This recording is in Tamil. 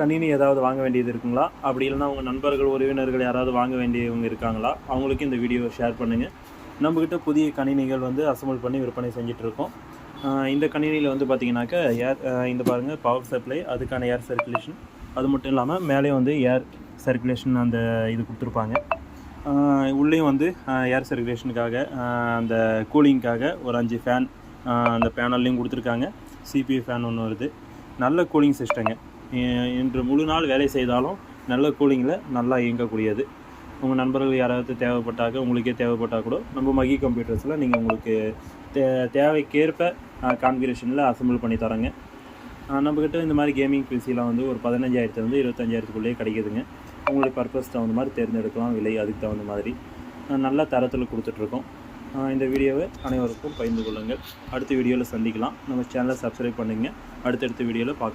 கணினி ஏதாவது வாங்க வேண்டியது இருக்குங்களா? அப்படி இல்லைன்னா உங்கள் நண்பர்கள் உறவினர்கள் யாராவது வாங்க வேண்டியவங்க இருக்காங்களா? அவங்களுக்கும் இந்த வீடியோவை ஷேர் பண்ணுங்கள் நம்மக்கிட்ட புதிய கணினிகள் வந்து அசம்பிள் பண்ணி விற்பனை செஞ்சிட்ருக்கோம் இந்த கணினியில் வந்து பார்த்திங்கனாக்கா ஏர் இந்த பாருங்கள் பவர் சப்ளை அதுக்கான ஏர் சர்க்குலேஷன் அது மட்டும் இல்லாமல் மேலே வந்து ஏர் சர்க்குலேஷன் அந்த இது கொடுத்துருப்பாங்க. உள்ளேயும் வந்து ஏர் சர்க்குலேஷனுக்காக அந்த கூலிங்க்காக ஒரு அஞ்சு ஃபேன் அந்த பேனல்லையும் கொடுத்துருக்காங்க. சிபியூ ஃபேன் ஒன்று வருது. நல்ல கூலிங் சிஸ்டங்க இன்று முழு நாள் வேலை செய்தாலும் நல்ல கூலிங்கில் நல்லா இயங்கக்கூடியது. உங்கள் நண்பர்கள் யாராவது தேவைப்பட்டாக்க உங்களுக்கே தேவைப்பட்டால் கூட நம்ம மகி கம்ப்யூட்டர்ஸில் நீங்கள் உங்களுக்கு தே தேவைக்கேற்ப கான்ஃபிகரேஷனில் அசம்பிள் பண்ணி தரோங்க. நம்மக்கிட்ட இந்த மாதிரி கேமிங் பிசிலாம் வந்து ஒரு பதினஞ்சாயிரத்துலேருந்து இருபத்தஞ்சாயிரத்துக்குள்ளேயே கிடைக்குதுங்க. உங்களுடைய பர்பஸ் தகுந்த மாதிரி தேர்ந்தெடுக்கலாம் விலை அதுக்கு தகுந்த மாதிரி. நல்ல தரத்தில் கொடுத்துட்ருக்கோம். இந்த வீடியோவை அனைவருக்கும் பகிர்ந்து கொள்ளுங்கள். அடுத்த வீடியோவில் சந்திக்கலாம். நம்ம சேனலை சப்ஸ்கிரைப் பண்ணுங்கள் அடுத்தடுத்த வீடியோவில் பார்க்க